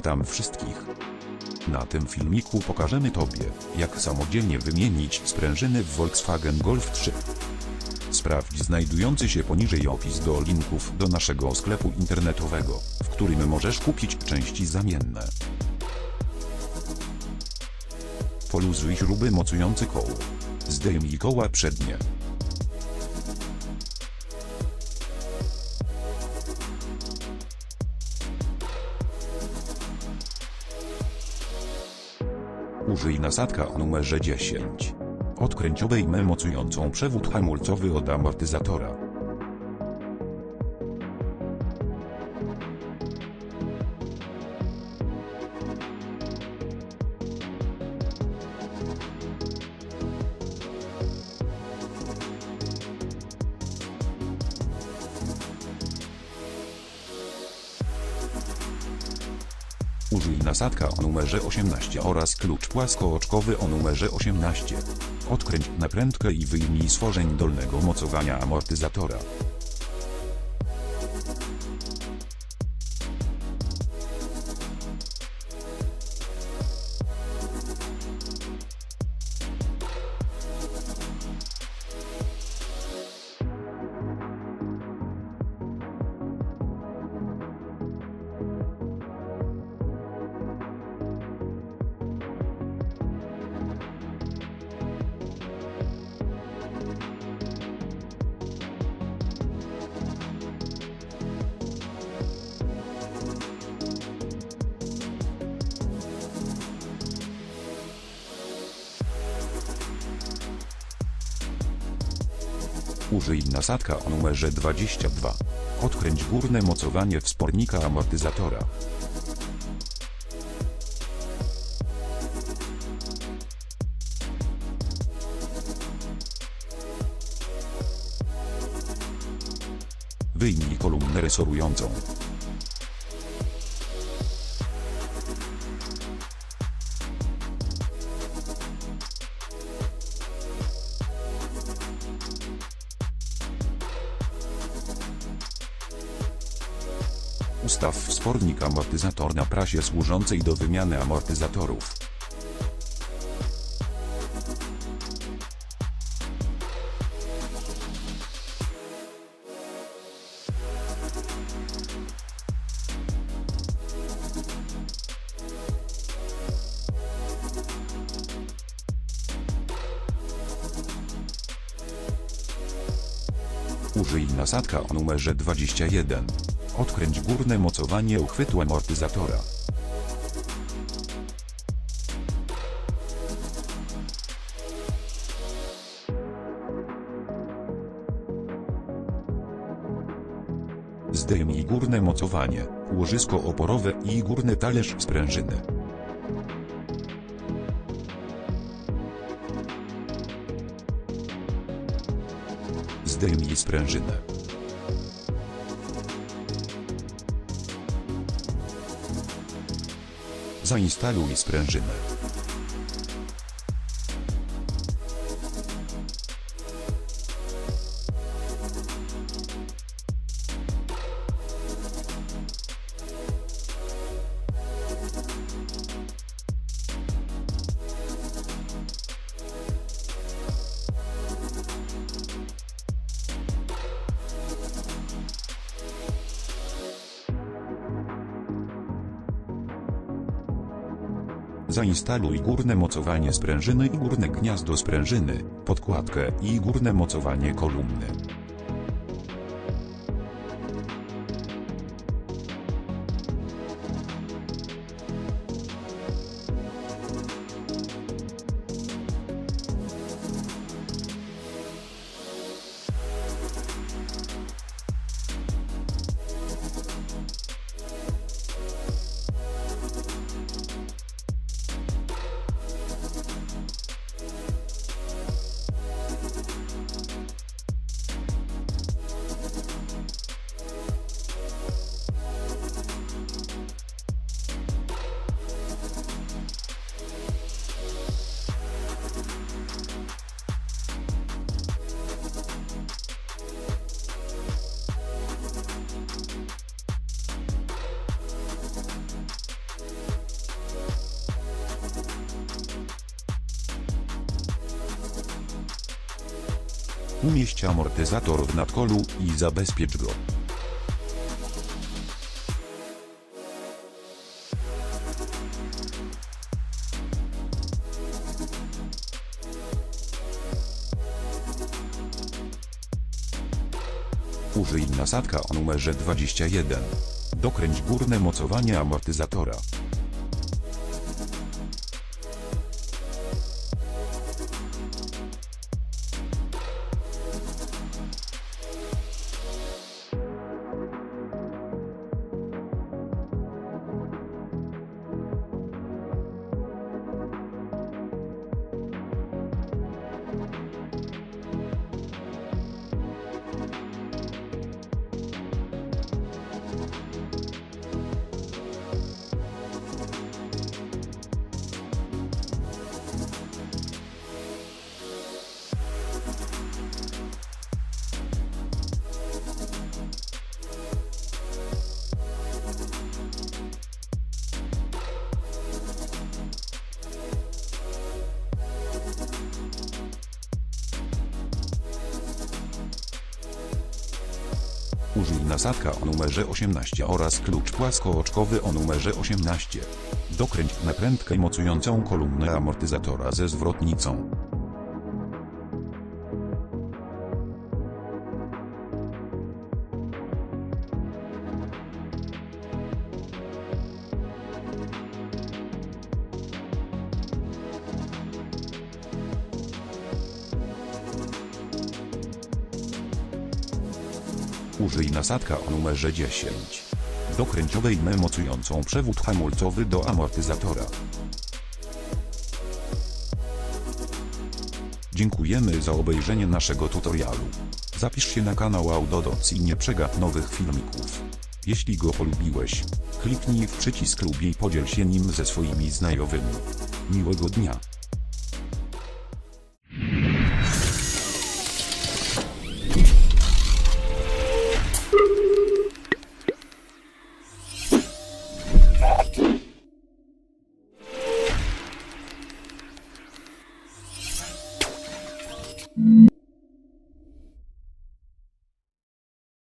Witam wszystkich. Na tym filmiku pokażemy Tobie, jak samodzielnie wymienić sprężyny w Volkswagen Golf 3. Sprawdź znajdujący się poniżej opis do linków do naszego sklepu internetowego, w którym możesz kupić części zamienne. Poluzuj śruby mocujące koło. Zdejmij koła przednie. Użyj nasadka o numerze 10. Odkręć obejmę mocującą przewód hamulcowy od amortyzatora. Użyj nasadka o numerze 18 oraz klucz płaskooczkowy o numerze 18. Odkręć naprędkę i wyjmij stworzeń dolnego mocowania amortyzatora. Użyj nasadka o numerze 22. Odkręć górne mocowanie wspornika amortyzatora. Wyjmij kolumnę resorującą. Ustaw wspornik amortyzator na prasie służącej do wymiany amortyzatorów. Użyj nasadka o numerze 21. Odkręć górne mocowanie uchwytu amortyzatora. Zdejmij górne mocowanie, łożysko oporowe i górny talerz sprężyny. Zdejmij sprężynę. Zainstaluj sprężynę. Zainstaluj górne mocowanie sprężyny i górne gniazdo sprężyny, podkładkę i górne mocowanie kolumny. Umieść amortyzator w nadkolu i zabezpiecz go. Użyj nasadka o numerze 21. Dokręć górne mocowanie amortyzatora. Użyj nasadka o numerze 18 oraz klucz płaskooczkowy o numerze 18. Dokręć nakrętkę mocującą kolumnę amortyzatora ze zwrotnicą. Użyj nasadka o numerze 10. Dokręć obejmę mocującą przewód hamulcowy do amortyzatora. Dziękujemy za obejrzenie naszego tutorialu. Zapisz się na kanał Audodoc i nie przegap nowych filmików. Jeśli go polubiłeś, kliknij w przycisk lubię i podziel się nim ze swoimi znajomymi. Miłego dnia.